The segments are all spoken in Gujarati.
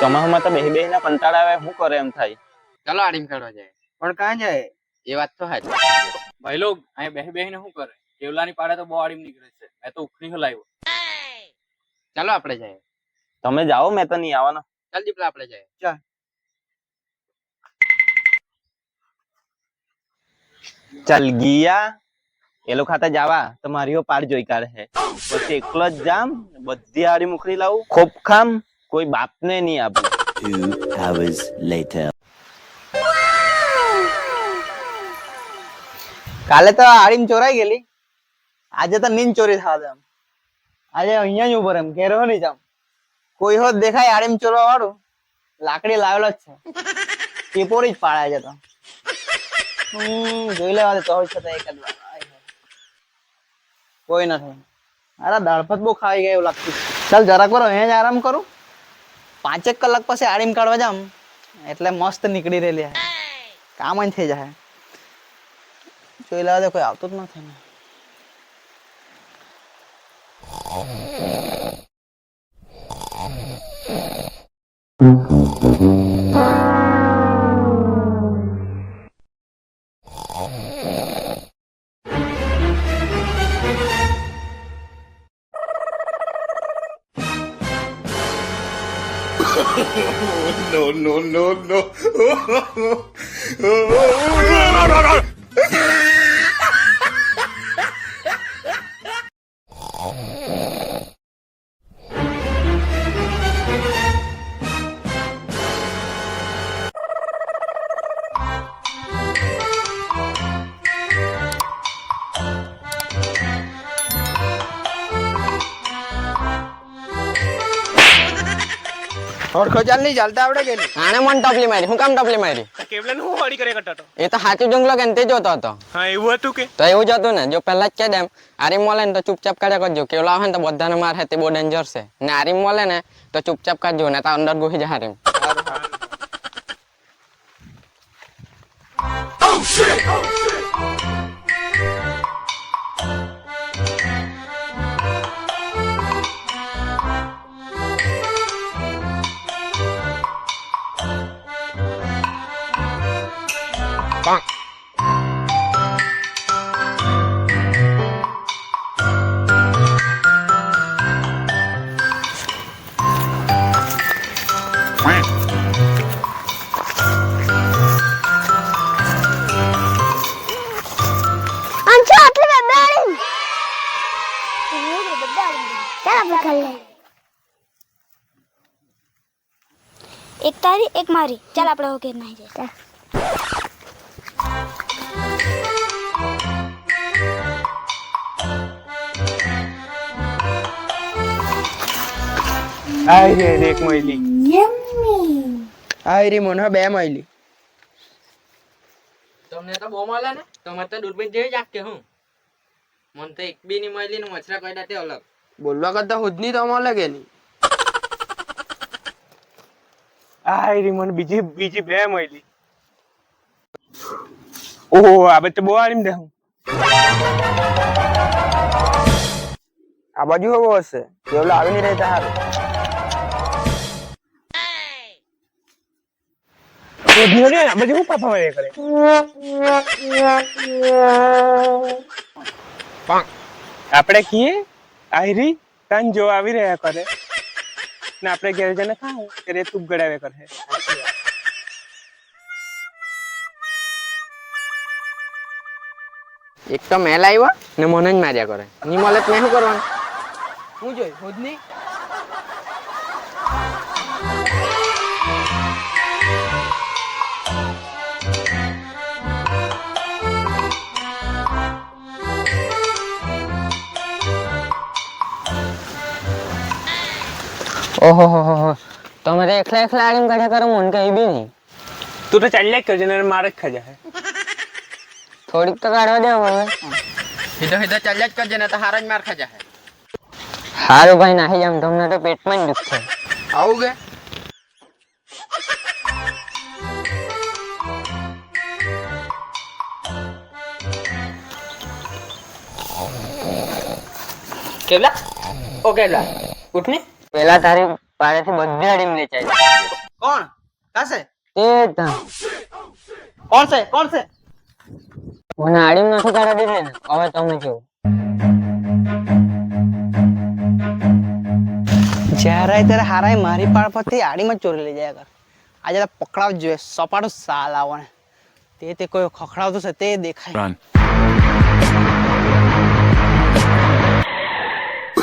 ચોમાસામાં તો બેહી બેહીને કંટાળા આવે શું કરે એમ થાય. ચાલો આડીમ કાઢવા જાય. પણ કાં જાય? એ વાત તો હાચી. ભાઈ લોગ અહીં બેહી બેહીને શું કરે? કેવલાની પાડે તો બહુ આડીમ નીકળે છે. મેં તો ઉખડી હલાવ્યો ચાલો આપણે જાય. તમે જાઓ મેં તો નહીં આવવાનો. ચાલ દીપલા આપણે જાય. ચાલ ચાલ ગયા. એ લોકો ખાતે જાવા. તો મારીઓ પાડ જોઈ કાઢે છે. પછી એકલો જ જામ. બધી આડી મુખડી લાવું. ખોપ ખામ કોઈ બાપને નહીં આપું. Two hours later. કાલે તો આડીમ ચોરાઈ ગયેલી. આજે તો નીંદ ચોરી થવા દે એમ. આજે અહીંયા જ ઊભો એમ ઘેર નહીં જામ કોઈ હોત દેખાય આડીમ ચોરવા વાળું લાકડી લાવેલો જ છે. ટીપોરી જ પાડે છે તો. હમ જોઈ લેવા દે તો હોય છતાં એક જ વાર. કોઈ નથી અરે દાળ ભાત બહુ ખાઈ ગયા એવું લાગતું ચાલ જરાક વાર અહીંયા જ આરામ કરું. પાંચેક કલાક પછી આડીમ કાઢવા જામ એટલે મસ્ત નીકળી રહેલી હે. કામ જ થઈ જાય. જોઈ લેવા દે, કોઈ આવતું જ નથી ને. ઓળખો ચાલ નહીં ચાલતા આવડે કે આને મન ટપલી મારી. હું કામ ટપલી મારી? કેવલન હું વાડી કરે કરતો હતો એ તો સાચું જંગલો કે તે જોતો હતો. હા એવું હતું કે? તો એવું જ હતું ને જો પહેલા જ કહી દેમ આરીમ મોલે ને તો ચૂપચાપ કાઢ્યા કરજો કેવલા આવે ને તો બધાને મારે તે બહુ ડેન્જર છે. ને આરીમ મોલે ને તો ચૂપચાપ કાઢજો ને તો અંદર જાય આરીમ અંશુ આટલી બબ્બાડી ચાલ આપણે એક તારી એક મારી ચાલ આપણે ઓકે નાઈ જાય આય રે એક એક યમ્મી. આય રી મને બે માયલી. તમને તો બહુ મળે ને? તમે તો દૂરબીન જેવી જ કે હું. મને તો એક બી ની મળી ને મછરા કઈ દાતે અલગ. બોલવા કરતા હુદની તો મળે કે નહીં? આય રે મને બીજી બીજી બે મળી ઓહો આ બધું બહુ આડીમ દે હું. આ બાજુ હવે હશે. કેવલો આવી નહીં રહેતા હારું. ઓઢીઓ ને આ હું પાપા વાળે કરે. આપણે કીએ આયરી તન જો આવી રહ્યા કરે. ને આપણે ઘેર જઈને ખાવું ત્યારે તું ગડાવે કરે. એક તો મેલ આવ્યો ને મને જ માર્યા કરે. ની મળે તો મેં શું કરવાનું? હું જોઈ હુદની? ઓહો હો હો હો. તમે તો એકલા એકલા આડીમ કાઢ્યા કરો મને કઈ બી નહીં. તું તો ચાલ્યા જ કરજે ને મારે જ ખજા. હે થોડીક તો કાઢવા દે હવે. સીધો સીધો ચાલ્યા જ કરજે ને તો હારો જ માર ખાજા. હે હારું ભાઈ નાહી જામ તમને તો પેટમાં જ દુખ થાય આવું કે? કેવલા? ઓ પેલા તારી પાડેથી બધી અડીમ લેચાઈ કોણ? કાસે તે. કોણ છે કોણ છે મને અડીમ નથી તારા ને હવે તમે કેવું જ્યારે ત્યારે હારાય મારી પાડ પરથી આડીમાં ચોરી લઈ જાય કર આજે પકડાવ જોઈએ સપાટું સાલ આવવાને. તે તે કોઈ ખખડાવતું છે તે દેખાય.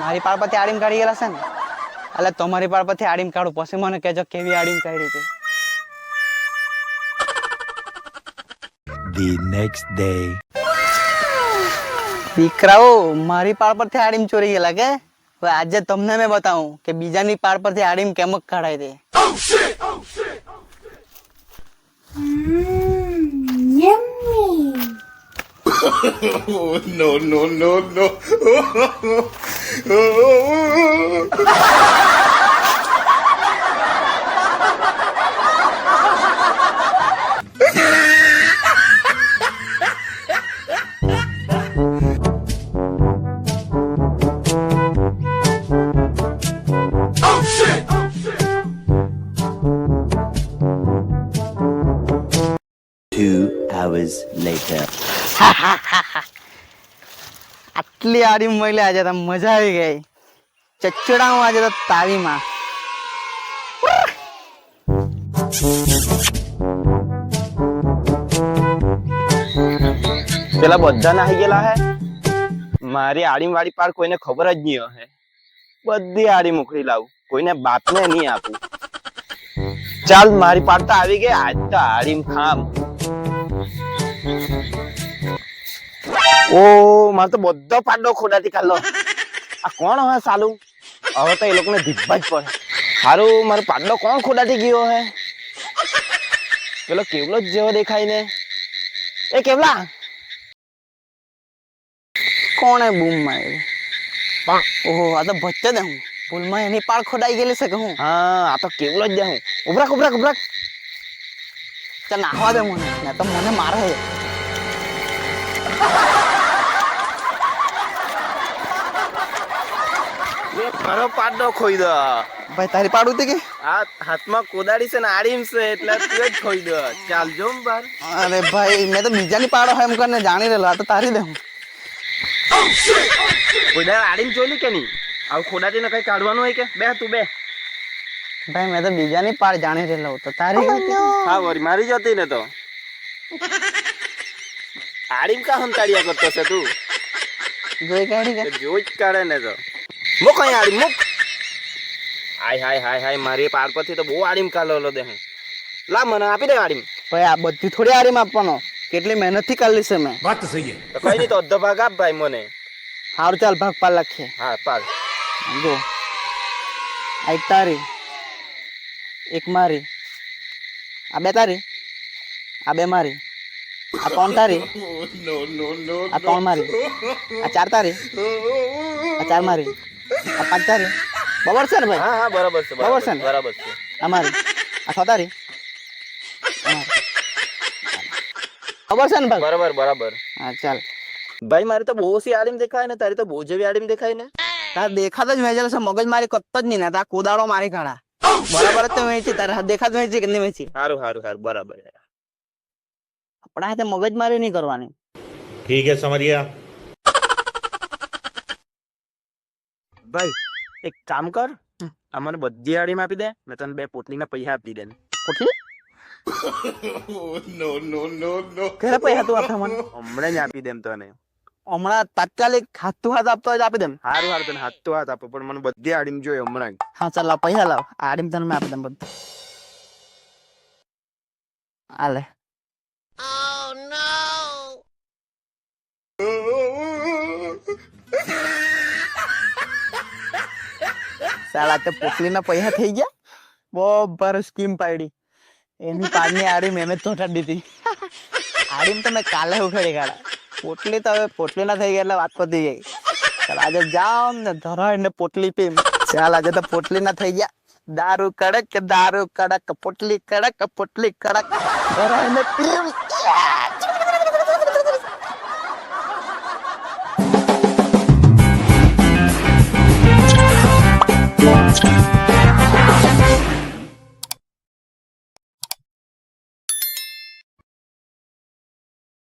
મારી પાર પરથી આડીમ કાઢી ગયેલા છે ને એટલે તમારી પાળ પરથી આડીમ કાઢું. પછી મને કહેજો કેવી આડીમ કાઢી હતી. The next day. દીકરાઓ મારી પાળ પરથી આડીમ ચોરી ગયેલા કે? હવે આજે તમને મેં બતાવું કે બીજાની પાર પરથી આડીમ કેમ કાઢાય તે. Two 哈哈哈 આટલી આડી મળી આજે તો મજા આવી ગઈ. ચચડામાં આજે તો તાવીમાં પેલા બધા નાહી ગયેલા હે? મારી આડીમ વાળી પાર કોઈને ખબર જ નહીં હે. બધી આડી મોકલી લાવું. કોઈને બાપને નહીં આપું. ચાલ, મારી પાર તો આવી ગઈ. આજ તો આડીમ ખામ. ઓ મારે તો બધો પાડો ખોડાથી કાઢલો. આ કોણ હે સાલું? હવે તો એ લોકોને ધીબ્બા જ પડે. સારું મારો પાડો કોણ ખોડાથી ગયો હે? પેલો કેવલો જ જેવો દેખાય ને. એ કેવલા? કોણે બૂમ મારી? ઓહો આ તો ભચ્ચે દે હું. ભૂલમાં એની પાળ ખોડાઈ ગયેલી છે કે હું? હા આ તો કેવલો જ હું. ઉભરાક ઉભરાક ઉભરાક. ચાલ નાખવા દે મને. ને તો મને મારે. ખરો પાડો ખોઈ દો. ભાઈ તારી પાડું ઉતી કે આ હાથમાં કોદાળી છે ને આડીમ છે એટલે તું જ ખોઈ દો. ચાલ જો બાર અરે ભાઈ મેં તો બીજાની પાડો હોય એમ કરીને જાણી રહેલો આ તો તારી દે હું. કોદાળ આડીમ જોઈ કે નહીં? આવું ખોડાથી ને કઈ કાઢવાનું હોય કે? બે તું બે. ભાઈ મેં તો બીજાની પાડ જાણી રહેલો તો તારી હતી? હા વરી મારી જતી ને તો. આડીમ કા હંતાડિયા કરતો છે તું? જોઈ કાઢી કે? જોઈ કાઢે ને તો. મુક અહીં આડીમ મુક હાય હાય હાય હાય મારી પાર પરથી તો બહુ આડીમ કાલો દે હું. લા મને આપી દે આડીમ. ભાઈ આ બધી થોડી આડીમ આપવાનો. કેટલી મહેનતથી કાઢલી છે મેં. તો કઈ નહીં તો અડધો ભાગ આપ ભાઈ મને. સારું ચાલ ભાગ પાર લખીએ હા પાર જો. આ એક તારી. એક મારી. આ બે તારી. આ બે મારી. આ ત્રણ તારી. આ ત્રણ મારી. આ ચાર તારી. આ ચાર મારી. આ પાંચ તારી બબર છે ને ભાઈ? હા હા બરાબર છે બરાબર છે ને? બરાબર છે. અમારી. આ છ તારી ખબર છે ને ભાઈ? બરાબર બરાબર. હા ચાલ. ભાઈ મારી તો બહુ સી આડીમ દેખાય ને તારી તો બહુ જેવી આડીમ દેખાય ને. તાર દેખાત જ વેચેલો છે મગજ મારી કત જ નહીં ના તાર કોદાળો મારી ખાડા બરાબર તો વેચી તારે દેખાત વેચી કે નહીં વેચી સારું સારું સારું બરાબર. પણ આ હાથે મગજ મારી નહીં કરવાની. ઠીક હે સમરિયા. ભાઈ એક કામ કર આ મને બધી આડીમ આપી દે મેં તને બે પોટલીના પૈસા આપી દે. પોટલી? ક્યારે પૈસા તું આપે મને? હમણાં જ આપી દેમ તને. હમણાં તાત્કાલિક હાથ હાથ આપતો જ આપી દેમ સારું હારું તને હાથ તો હાથ આપો પણ મને બધી આડીમ જોઈએ હમણાં હા ચાલ લાવ પૈસા લાવ. આડીમ તને મેં આપી દેમ બધું. હાલે સાલા, તે પોટલીના પૈસા થઈ ગયા? બરાબર સ્કીમ પાડી. એની પાડની આડી મેં તો દીધી. આડીમ તો મેં કાલે ઉખેડી કાઢા. પોટલી તો હવે પોટલી ના થઈ ગઈ એટલે વાત પતી ગઈ. ચાલ, આજે જાઓ ને, ધરાય ને પોટલી પીમ. ચાલ, આજે તો પોટલી ના થઈ ગયા. દારૂ કડક દારૂ કડક, પોટલી કડક પોટલી કડક. ધરાય ને પીમ.